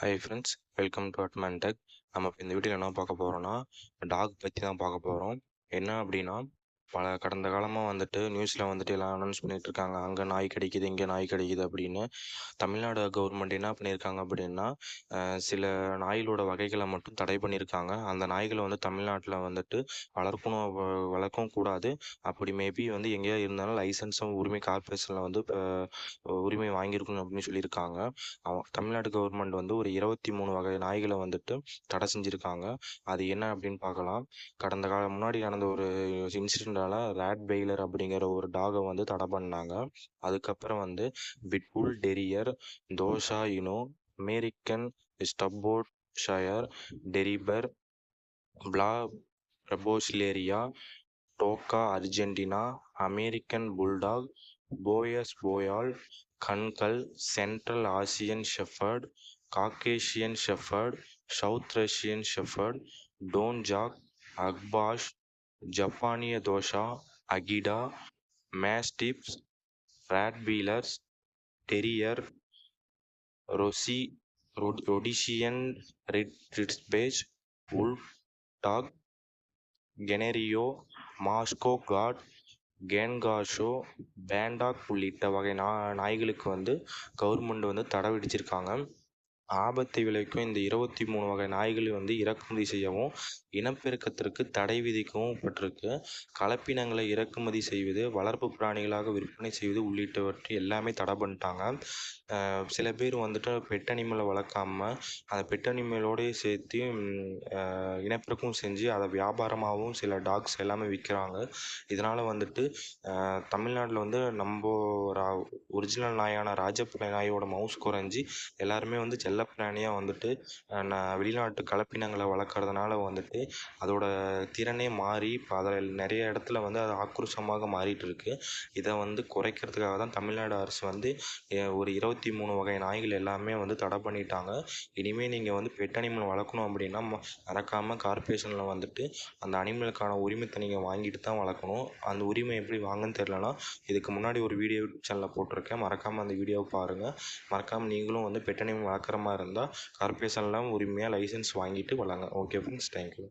Hi friends welcome to அட்மன் tech நம்ம இப்போ இந்த வீடியோவில் என்ன பார்க்க போகிறோம்னா டாக் பற்றி தான் பார்க்க போகிறோம் என்ன அப்படின்னா பல கடந்த காலமாக வந்துட்டு நியூஸில் வந்துட்டு எல்லாம் அனௌன்ஸ் பண்ணிட்டு இருக்காங்க. அங்கே நாய் கிடைக்குது இங்கே நாய் கிடைக்குது அப்படின்னு தமிழ்நாடு கவர்மெண்ட் என்ன பண்ணியிருக்காங்க அப்படின்னா சில நாய்களோட வகைகளை மட்டும் தடை பண்ணியிருக்காங்க அந்த நாய்களை வந்து தமிழ்நாட்டில் வந்துட்டு வளர்க்கணும் வ- வளர்க்கவும் கூடாது. அப்படி மேபி வந்து எங்கேயா இருந்தாலும் லைசன்ஸும் உரிமை கார்பரேஷனில் வந்து உரிமை வாங்கியிருக்கணும் அப்படின்னு சொல்லியிருக்காங்க. அவன் தமிழ்நாடு கவர்மெண்ட் வந்து ஒரு இருபத்தி மூணு வகை நாய்களை வந்துட்டு தடை செஞ்சுருக்காங்க. அது என்ன அப்படின்னு பார்க்கலாம். கடந்த காலம் முன்னாடி நடந்த ஒரு இன்சிடென்டால ரேட் பெய்லர் அப்படிங்கிற ஒரு டாகை வந்து தடை பண்ணாங்க. அதுக்கப்புறம் வந்து pitbull terrier Tosa Inu American Staffordshire terrier Fila பிரபோசிலேரியா டோக்கா Argentina American bulldog போயஸ் போயால் கண்கள் Central Asian shepherd Caucasian shepherd South Russian shepherd டோன்ஜாக் Akbash ஜப்பானிய Tosa Akita mastiffs Rottweilers terrier ரொசி ரொட் ரொடிஷியன் ரிட் ridgeback wolf dog கெனரியோ Moscow God கேன்காஷோ bandog உள்ளிட்ட வகை நா நாய்களுக்கு வந்து கவர்மெண்ட் வந்து தடை விதிச்சிருக்காங்க. ஆபத்தை விளைவிக்கும் இந்த இருபத்தி மூணு வகை நாய்களை வந்து இறக்குமதி செய்யவும் இனப்பெருக்கத்திற்கு தடை விதிக்கவும் பட்டிருக்கு. கலப்பினங்களை இறக்குமதி செய்வது வளர்ப்பு பிராணிகளாக விற்பனை செய்வது உள்ளிட்டவற்றை எல்லாமே தடை பண்ணிட்டாங்க. சில பேர் வந்துட்டு பெட் அனிமலை வளர்க்காம அந்த பெட் அனிமலோடய சேர்த்து இனப்பெருக்கம் செஞ்சு அதை வியாபாரமாகவும் சில டாக்ஸ் எல்லாமே விற்கிறாங்க. இதனால் வந்துட்டு தமிழ்நாட்டில் வந்து நம்ம ஒரிஜினல் நாயான ராஜப்பிள்ளை நாயோட மவுஸ் குறைஞ்சி எல்லாருமே வந்து செல்லப்பிராணியாக வந்துட்டு நான் வெளிநாட்டு கலப்பினங்களை வளர்க்குறதுனால வந்துட்டு அதோட திறனே மாறி இப்போ அதில் நிறைய இடத்துல வந்து அது ஆக்ரோஷமாக மாறிட்டு இருக்கு இதை வந்து குறைக்கிறதுக்காக தான் தமிழ்நாடு அரசு வந்து ஒரு இருபத்தி மூணு வகை நாய்கள் எல்லாமே வந்து தடை பண்ணிட்டாங்க. இனிமேல் நீங்கள் வந்து பெட் அனிமல் வளர்க்கணும் அப்படின்னா ம- கார்பரேஷனில் கார்ப்பரேஷனில் வந்துட்டு அந்த அனிமலுக்கான உரிமத்தை நீங்கள் வாங்கிட்டு தான் வளர்க்கணும். அந்த உரிமை எப்படி வாங்கன்னு தெரிலனா இதுக்கு முன்னாடி ஒரு வீடியோ சேனலில் போட்டிருக்கேன். மறக்காமல் அந்த வீடியோவை பாருங்கள் மறக்காமல் நீங்களும் வந்து பெட் அனிமல் வளர்க்குற மாதிரி இருந்தால் கார்ப்பரேஷன்லாம் உரிமையாக லைசன்ஸ் வாங்கிட்டு வராங்க ஓகே ஃப்ரெண்ட்ஸ் தேங்க்யூ